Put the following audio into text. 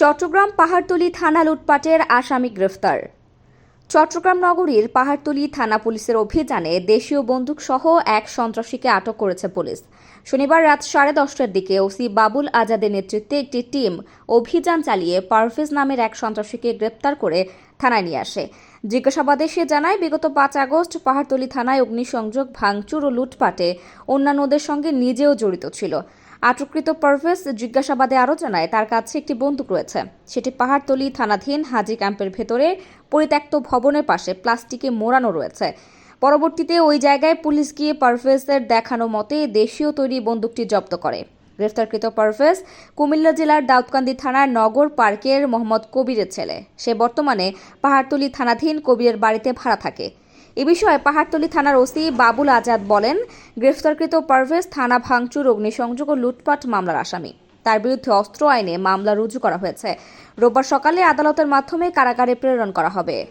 চট্টগ্রাম পাহাড়তলি থানা লুটপাটের আসামি গ্রেফতার। চট্টগ্রাম নগরীর পাহাড়তলী থানা পুলিশের অভিযানে দেশীয় বন্দুক সহ এক সন্ত্রাসীকে আটক করেছে পুলিশ। শনিবার রাত সাড়ে দশটার দিকে ওসি বাবুল আজাদের নেতৃত্বে একটি টিম অভিযান চালিয়ে পারভেজ নামের এক সন্ত্রাসীকে গ্রেপ্তার করে থানায় নিয়ে আসে। জিজ্ঞাসাবাদে সে জানায়, বিগত পাঁচ আগস্ট পাহাড়তলী থানায় অগ্নিসংযোগ, ভাঙচুর ও লুটপাটে অন্যান্যদের সঙ্গে নিজেও জড়িত ছিল। আটককৃত পারভেজ জিজ্ঞাসাবাদে আরও জানায়, তার কাছে একটি বন্দুক রয়েছে। সেটি পাহাড়তলী থানাধীন হাজি ক্যাম্পের ভেতরে পরিত্যক্ত ভবনের পাশে প্লাস্টিকে মোড়ানো রয়েছে। পরবর্তীতে ওই জায়গায় পুলিশ গিয়ে পারভেজের দেখানো মতে দেশীয় তৈরি বন্দুকটি জব্দ করে। গ্রেফতারকৃত পারভেজ কুমিল্লা জেলার দাউদকান্দি থানার নগর পার্কের মোহাম্মদ কবিরের ছেলে। সে বর্তমানে পাহাড়তলি থানাধীন কবিরের বাড়িতে ভাড়া থাকে। বিষয়ে পাহাড়তলী থানার ওসি বাবুল আজাদ বলেন, গ্রেফতারকৃত পারভেজ থানা ভাঙচুর, অগ্নিসংযোগ ও লুটপাট মামলার আসামি। তার বিরুদ্ধে অস্ত্র আইনে মামলা রুজু করা হয়েছে। রোববার সকালে আদালতের মাধ্যমে কারাগারে প্রেরণ করা হবে।